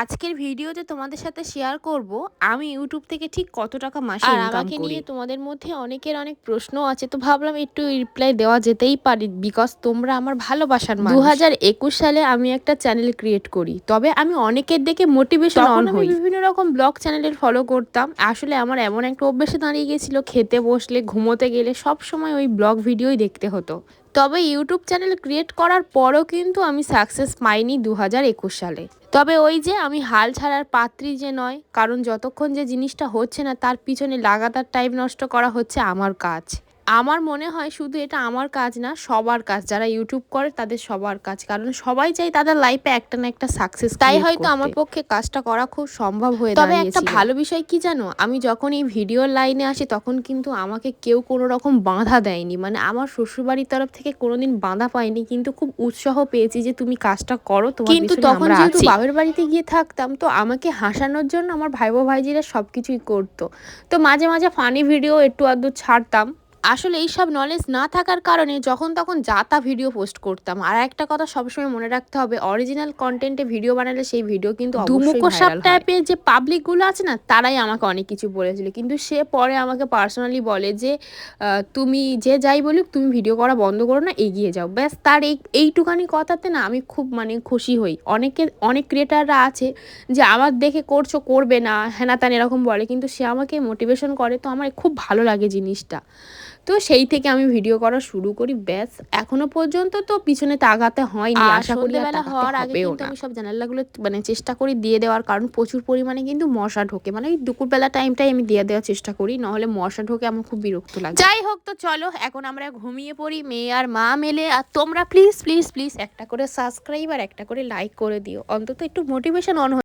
আজকের ভিডিওতে তোমাদের সাথে শেয়ার করব আমি ইউটিউব থেকে ঠিক কত টাকা মাসে আর আমাকে নিয়ে তোমাদের মধ্যে অনেকের অনেক প্রশ্ন আছে তো ভাবলাম একটু রিপ্লাই দেওয়া যেতেই পারি বিকজ তোমরা আমার ভালোবাসার দু হাজার একুশ সালে আমি একটা চ্যানেল ক্রিয়েট করি তবে আমি অনেকের দেখে মোটিভেশন অন হই। বিভিন্ন রকম ব্লগ চ্যানেলের ফলো করতাম আসলে আমার এমন একটা অভ্যেসে দাঁড়িয়ে গেছিল খেতে বসলে ঘুমোতে গেলে সব সময় ওই ব্লগ ভিডিওই দেখতে হতো। তবে ইউটিউব চ্যানেল ক্রিয়েট করার পরও কিন্তু আমি সাকসেস পাইনি দু হাজার একুশ সালে। তবে ওই যে আমি হাল ছাড়ার পাত্রী যে নয়, কারণ যতক্ষণ যে জিনিসটা হচ্ছে না, তার পিছনে লাগাতার টাইম নষ্ট করা হচ্ছে আমার কাজ। আমার মনে হয় শুধু এটা আমার কাজ না সবার কাজ। যারা ইউটিউব করে তাদের সবার কাজ। কারণ সবাই চাই তাদের লাইফে একটা না একটা সাকসেস তাই হয়তো আমার পক্ষে কাজটা করা খুব সম্ভব হয়ে তবে একটা ভালো বিষয় কি জানো? আমি যখন এই ভিডিওর লাইনে আসি তখন কিন্তু আমাকে কেউ কোনো রকম বাঁধা দেয়নি। মানে আমার শ্বশুরবাড়ির তরফ থেকে কোনোদিন বাঁধা পাইনি। কিন্তু খুব উৎসাহ পেয়েছি যে তুমি কাজটা করো তোমার কিন্তু তখন যেহেতু বাবার বাড়িতে গিয়ে থাকতাম তো আমাকে হাসানোর জন্য আমার ভাইবো ভাইজিরা সব কিছুই করতো। তো মাঝে মাঝে ফানি ভিডিও একটু আধটু ছাড়তাম। আসলে এই সব নলেজ না থাকার কারণে যখন তখন যা তা ভিডিও পোস্ট করতাম। আর একটা কথা সবসময় মনে রাখতে হবে অরিজিনাল কন্টেন্টে ভিডিও বানালে সেই ভিডিও কিন্তু দুমুখোসাপ টাইপের যে পাবলিকগুলো আছে না তারাই আমাকে অনেক কিছু বলেছিল। কিন্তু সে পরে আমাকে পার্সোনালি বলে যে তুমি যে যাই বলুক তুমি ভিডিও করা বন্ধ করো না এগিয়ে যাও। ব্যাস তার এই এইটুখানি কথাতে না আমি খুব মানে খুশি হই। অনেকে অনেক ক্রিয়েটাররা আছে যে আমার দেখে করছ করবে না হ্যানা ত্যান এরকম বলে কিন্তু সে আমাকে মোটিভেশন করে। তো আমার খুব ভালো লাগে জিনিসটা। তো সেই থেকে আমি ভিডিও করা শুরু করি ব্যাস। এখনও পর্যন্ত তো পিছনে তাকাতে হয়নি আশা করি তাকাতে হওয়ার আগে কিন্তু আমি সব জানালাগুলো মানে চেষ্টা করি দিয়ে দেওয়ার কারণ প্রচুর পরিমাণে কিন্তু মশা ঢোকে। মানে ওই দুপুরবেলা টাইমটাই আমি দিয়ে দেওয়ার চেষ্টা করি নাহলে মশা ঢোকে আমার খুব বিরক্ত লাগে। যাই হোক তো চলো এখন আমরা ঘুমিয়ে পড়ি মেয়ে আর মা মেলে। আর তোমরা প্লিজ প্লিজ প্লিজ একটা করে সাবস্ক্রাইব আর একটা করে লাইক করে দিও। অন্তত একটু মোটিভেশন অন